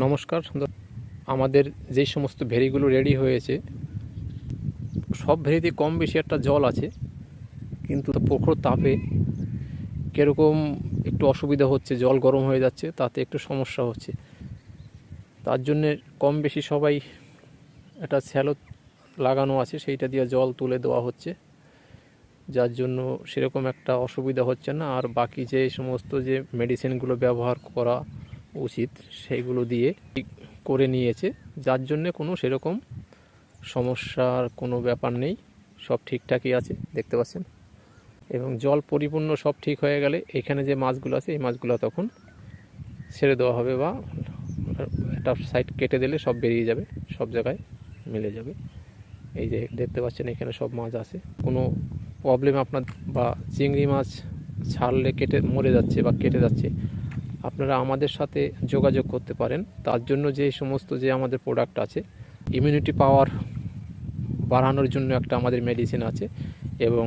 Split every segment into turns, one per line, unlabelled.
নমস্কার। আমাদের যেই সমস্ত ভেরিগুলো রেডি হয়েছে, সব ভেরিতে কম বেশি একটা জল আছে, কিন্তু প্রখর তাপে কীরকম একটু অসুবিধা হচ্ছে, জল গরম হয়ে যাচ্ছে, তাতে একটু সমস্যা হচ্ছে। তার জন্যে কম বেশি সবাই একটা স্যালো লাগানো আছে, সেইটা দিয়ে জল তুলে দেওয়া হচ্ছে। যার জন্য সেরকম একটা অসুবিধা হচ্ছে না। আর বাকি যে সমস্ত যে মেডিসিনগুলো ব্যবহার করা উচিত সেইগুলো দিয়ে করে নিয়েছে। যার জন্যে কোনো সেরকম সমস্যার কোনো ব্যাপার নেই। সব ঠিকঠাকই আছে, দেখতে পাচ্ছেন? এবং জল পরিপূর্ণ সব ঠিক হয়ে গেলে এখানে যে মাছগুলো আছে, এই মাছগুলো তখন ছেড়ে দেওয়া হবে বা একটা সাইড কেটে দিলে সব বেরিয়ে যাবে, সব জায়গায় মিলে যাবে। এই যে দেখতে পাচ্ছেন এখানে সব মাছ আছে। কোনো প্রবলেম আপনার বা চিংড়ি মাছ ছাড়লে কেটে মরে যাচ্ছে বা কেটে যাচ্ছে আপনারা আমাদের সাথে যোগাযোগ করতে পারেন। তার জন্য যে সমস্ত যে আমাদের প্রোডাক্ট আছে ইমিউনিটি পাওয়ার বাড়ানোর জন্য একটা আমাদের মেডিসিন আছে এবং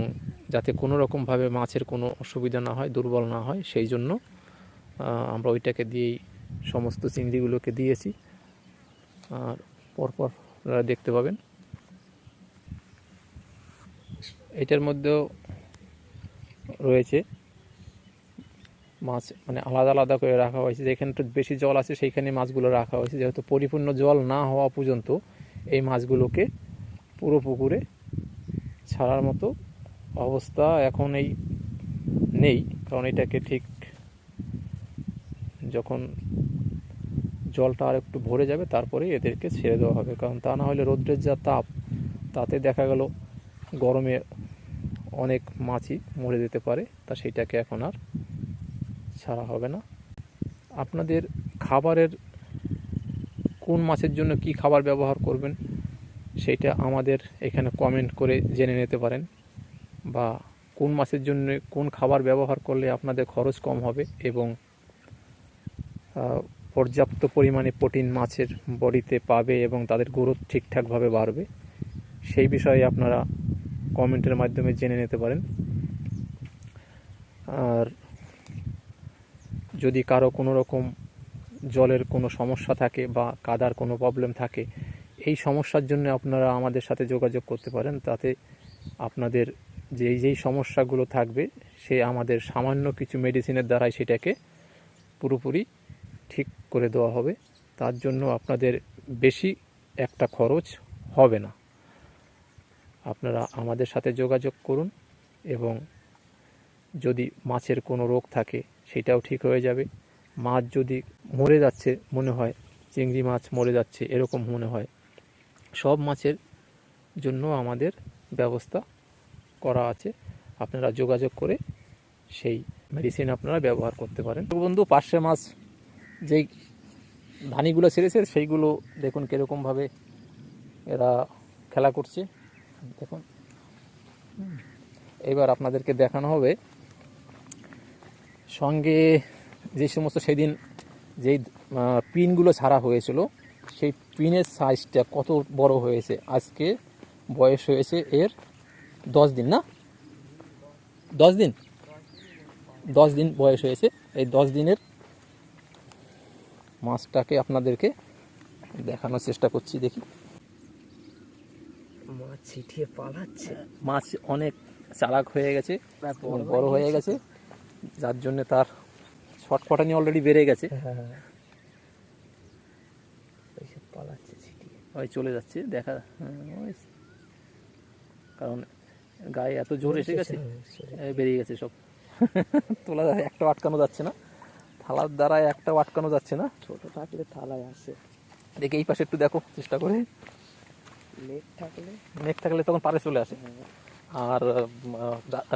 যাতে কোনো রকমভাবে মাছের কোনো অসুবিধা না হয়, দুর্বল না হয়, সেই জন্য আমরা ওইটাকে দিয়েই সমস্ত চিংড়িগুলোকে দিয়েছি। আর পরপর আপনারা দেখতে পাবেন। এটার মধ্যেও রয়েছে মাছ মানে আলাদা আলাদা করে রাখা হয়েছে। যেখানে একটু বেশি জল আছে, সেইখানে মাছগুলো রাখা হয়েছে। যেহেতু পরিপূর্ণ জল না হওয়া পর্যন্ত এই মাছগুলোকে পুরো পুকুরে ছাড়ার মতো অবস্থা এখন এই নেই। কারণ এটাকে ঠিক যখন জলটা আর একটু ভরে যাবে, তারপরেই এদেরকে ছেড়ে দেওয়া হবে। কারণ তা না হলে রৌদ্রের যা তাপ, তাতে দেখা গেল গরমে অনেক মাছই মরে যেতে পারে। তা সেইটাকে এখন আর ছাড়া হবে না। আপনাদের খাবারের কোন মাছের জন্য কি খাবার ব্যবহার করবেন সেইটা আমাদের এখানে কমেন্ট করে জেনে নিতে পারেন। বা কোন মাছের জন্য কোন খাবার ব্যবহার করলে আপনাদের খরচ কম হবে এবং পর্যাপ্ত পরিমাণে প্রোটিন মাছের বডিতে পাবে এবং তাদের গ্রোথ ঠিকঠাকভাবে বাড়বে, সেই বিষয়ে আপনারা কমেন্টের মাধ্যমে জেনে নিতে পারেন। আর যদি কারও কোনো রকম জলের কোনো সমস্যা থাকে বা কাদার কোনো প্রবলেম থাকে, এই সমস্যার জন্য আপনারা আমাদের সাথে যোগাযোগ করতে পারেন। তাতে আপনাদের যেই যেই সমস্যাগুলো থাকবে, সে আমাদের সামান্য কিছু মেডিসিনের দ্বারাই সেটাকে পুরোপুরি ঠিক করে দেওয়া হবে। তার জন্য আপনাদের বেশি একটা খরচ হবে না। আপনারা আমাদের সাথে যোগাযোগ করুন এবং যদি মাছের কোনো রোগ থাকে সেটাও ঠিক হয়ে যাবে। মাছ যদি মরে যাচ্ছে মনে হয়, চিংড়ি মাছ মরে যাচ্ছে এরকম মনে হয়, সব মাছের জন্য আমাদের ব্যবস্থা করা আছে। আপনারা যোগাযোগ করে সেই মেডিসিন আপনারা ব্যবহার করতে পারেন। বন্ধু পার্শে মাছ যেই ধানিগুলো ছেড়েছে, সেইগুলো দেখুন কীরকমভাবে এরা খেলা করছে। দেখুন। এবার আপনাদেরকে দেখানো হবে সঙ্গে যে সমস্ত সেদিন যেই পিনগুলো ছাড়া হয়েছিল সেই পিনের সাইজটা কত বড় হয়েছে আজকে বয়স হয়েছে এর দশ দিন না? দশ দিন? দশ দিন বয়স হয়েছে এই দশ দিনের মাছটাকে আপনাদেরকে দেখানোর চেষ্টা করছি দেখি।
মাছ ছিটিয়ে পালাচ্ছে।
মাছ অনেক চালাক হয়ে গেছে বড় হয়ে গেছে। যার জন্য তার ছটফটানি অলরেডি বেড়ে গেছে।
হ্যাঁ পালাচ্ছে
ওই চলে যাচ্ছে দেখা হ্যাঁ, কারণ গায়ে এত জোর এসে গেছে বেরিয়ে গেছে সব। তোলা একটা আটকানো যাচ্ছে না থালার দ্বারা একটা আটকানো যাচ্ছে না।
ছোট থাকলে থালায় আসে।
দেখে এই পাশে একটু দেখো চেষ্টা করে।
লেট থাকলে?
মেঘ থাকলে তখন পারে চলে আসে।
হ্যাঁ,
আর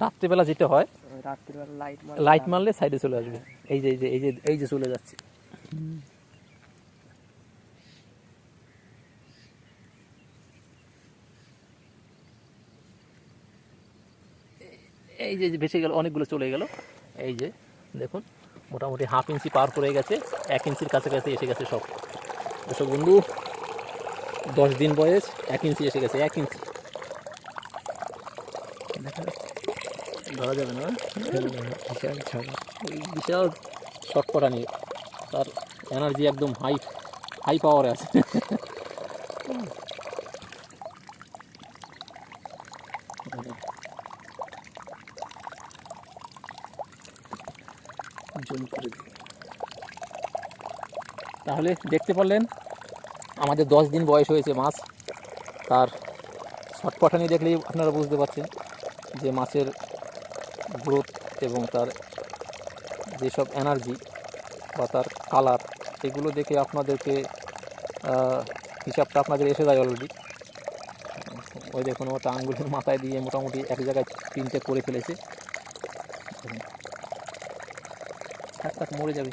রাত্রিবেলা যেটা হয়
রাত্রিবেলা লাইট মার
লাইট মারলে সাইডে চলে আসবে। এই যে এই যে এই যে এই যে চলে যাচ্ছে। এই যে ভেসে গেল অনেকগুলো চলে গেল। এই যে দেখুন মোটামুটি হাফ ইঞ্চি পার করে গেছে এক ইঞ্চির কাছাকাছি এসে গেছে সব। দর্শক বন্ধু দশ দিন বয়স এক ইঞ্চি এসে গেছে এক ইঞ্চি? ধরা যাবে না।
বিশাল
ওই বিশাল শট করা নিয়ে তার এনার্জি একদম হাই হাই পাওয়ারে আছে। জুম করে দিই। তাহলে দেখতে পারলেন আমাদের দশ দিন বয়স হয়েছে মাছ। তার ছটপটানি দেখলেই আপনারা বুঝতে পারছেন যে মাছের গ্রোথ এবং তার যেসব এনার্জি বা তার কালার, এগুলো দেখে আপনাদেরকে হিসাবটা আপনাদের এসে যায় অলরেডি ওই দেখুন, ওটা আঙ্গুলের মাথায় দিয়ে মোটামুটি এক জায়গায় তিনটে করে ফেলেছে। মরে যাবে।